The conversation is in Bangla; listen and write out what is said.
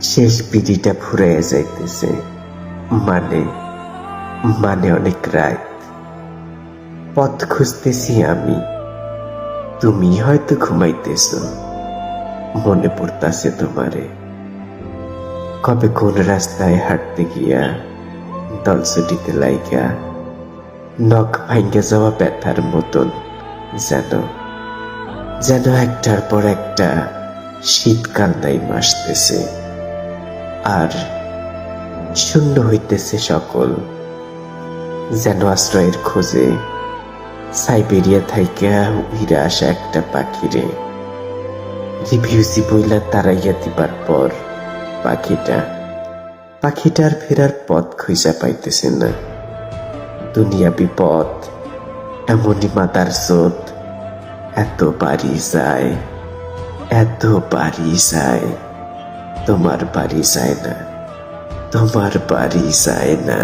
শেষ বিড়িটা ফুরাইয়া যাইতেছে। মানে মানে অনেক রাত পথ খুঁজতেছি আমি। তুমি হয়তো ঘুমাইতেছ। মনে পড়তাছে তোমারে। কবে কোন রাস্তায় হাঁটতে গিয়া দলছুটিতে লাইগা, নখ ভাঙ্গে যাওয়া ব্যথার মতন যেন যেন একটার পর একটা শীতকাল নাই মাসতেছে আর শূন্য হইতেছে সকল, যেন আশ্রয়ের খোঁজে সাইবেরিয়া থাইকা উইরা আসা একটা পাখিরে। রিভিউজি বইলা তারাইয়া দিবার পর পাখিটা পাখিটার ফেরার পথ খুঁজা পাইতেছে না। দুনিয়া বিপদ, এমনই মাতার স্রোত, এত বাড়ি যায়, এত বাড়ি যায়। তোমার বাড়ি যায় না তোমার বাড়ি যায় না।